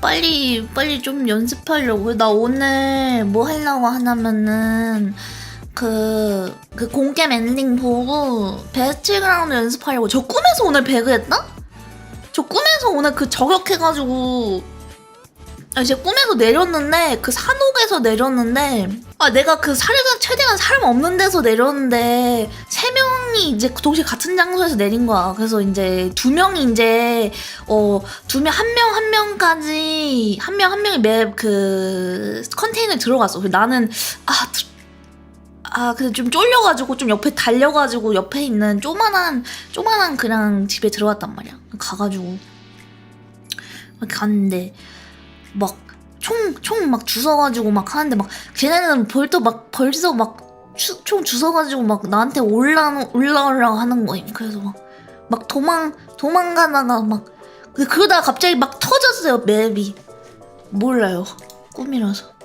빨리 빨리 좀 연습하려고. 나 오늘 뭐 하려고 하냐면은 그, 그 공겜 엔딩 보고 배틀그라운드 연습하려고. 저 꿈에서 오늘 배그했다? 저 꿈에서 오늘 그 저격해가지고 아, 이제 꿈에서 내렸는데 그 산옥에서 내렸는데 아 내가 그 사례가 최대한 사람 없는 데서 내렸는데 세 명이 이제 동시에 같은 장소에서 내린 거야. 그래서 이제 두 명이 이제 어두 명 한 명 한 명까지 한 명 한 명이 맵그 컨테이너에 들어갔어. 나는 아 들- 아, 근데 좀 쫄려가지고 좀 옆에 달려가지고 옆에 있는 조만한 조만한 그냥 집에 들어갔단 말이야. 가가지고 갔는데 막 총 총 막 주워가지고 막 하는데 막 걔네는 벌써 막 벌써 막총 주워가지고 막 나한테 올라 올라오려고 하는 거임. 그래서 막 막 도망 도망가다가 막 근데 그러다가 갑자기 막 터졌어요 맵이. 몰라요. 꿈이라서